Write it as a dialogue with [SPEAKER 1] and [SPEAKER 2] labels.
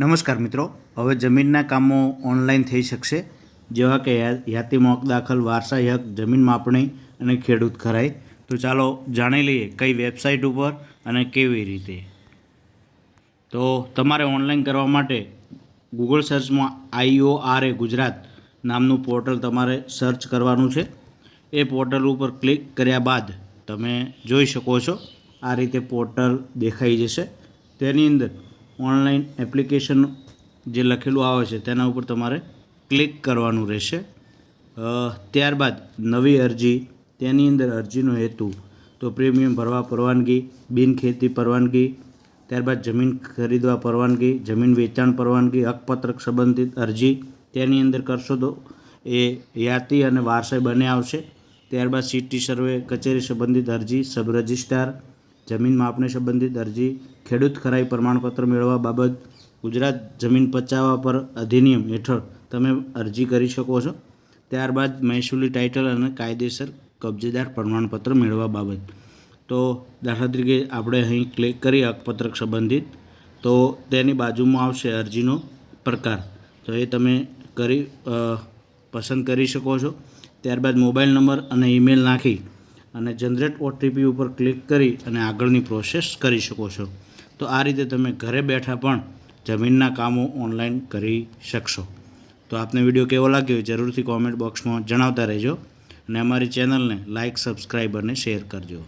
[SPEAKER 1] નમસ્કાર મિત્રો. હવે જમીનના કામો ઓનલાઈન થઈ શકશે. જેવા કે યાતી મોક દાખલ, વારસાઈ હક, જમીન માપણી અને ખેડૂત ખરાઈ. તો ચાલો જાણી લઈએ કઈ વેબસાઇટ ઉપર અને કેવી રીતે. તો તમારે ઓનલાઈન કરવા માટે Google સર્ચમાં I O R A Gujarat નામનું પોર્ટલ તમારે સર્ચ કરવાનું છે. એ પોર્ટલ ઉપર ક્લિક કર્યા બાદ તમે જોઈ શકો છો. આ રીતે પોર્ટલ દેખાઈ જશે. તેની અંદર ઓનલાઈન એપ્લિકેશન જે લખેલું આવે છે, તેના ઉપર તમારે ક્લિક કરવાનું રહેશે. ત્યારબાદ નવી અરજી, તેની અંદર અરજીનો હેતુ, તો પ્રીમિયમ ભરવા પરવાનગી બિનખેતી પરવાનગી, ત્યારબાદ જમીન ખરીદવા પરવાનગી, જમીન વેચાણ પરવાનગી, હકપત્રક સંબંધિત અરજી, તેની અંદર કરશો તો એ યાતી અને વારસાઈ બંને આવશે. ત્યારબાદ સિટી સર્વે, કચેરી સંબંધિત અરજી, સબ રજિસ્ટ્રાર, જમીન માપણી સંબંધિત અરજી ખેડૂત ખરાઈ પ્રમાણપત્ર મેળવવા બાબત ગુજરાત જમીન પચાવવા પર અધિનિયમ હેઠળ તમે અરજી કરી શકો છો. ત્યારબાદ મહેસૂલી ટાઇટલ અને કાયદેસર કબજેદાર પ્રમાણપત્ર મેળવવા બાબત. તો દાખલા તરીકે આપણે અહીં ક્લિક કરી હકપત્રક સંબંધિત, તો તેની બાજુમાં આવશે અરજીનો પ્રકાર. તો એ તમે કરી પસંદ કરી શકો છો. ત્યારબાદ મોબાઈલ નંબર અને ઈમેલ નાખી અને જનરેટ ઓટીપી ઉપર ક્લિક કરી અને આગળની પ્રોસેસ કરી શકો છો. તો આ રીતે તમે ઘરે બેઠા પણ જમીનના કામો ઓનલાઈન કરી શકશો. તો આપને વીડિયો કેવો લાગ્યો જરૂરથી કોમેન્ટ બોક્સમાં જણાવતા રહેજો અને અમારી ચેનલને લાઇક સબસ્ક્રાઈબ અને શેર કરજો.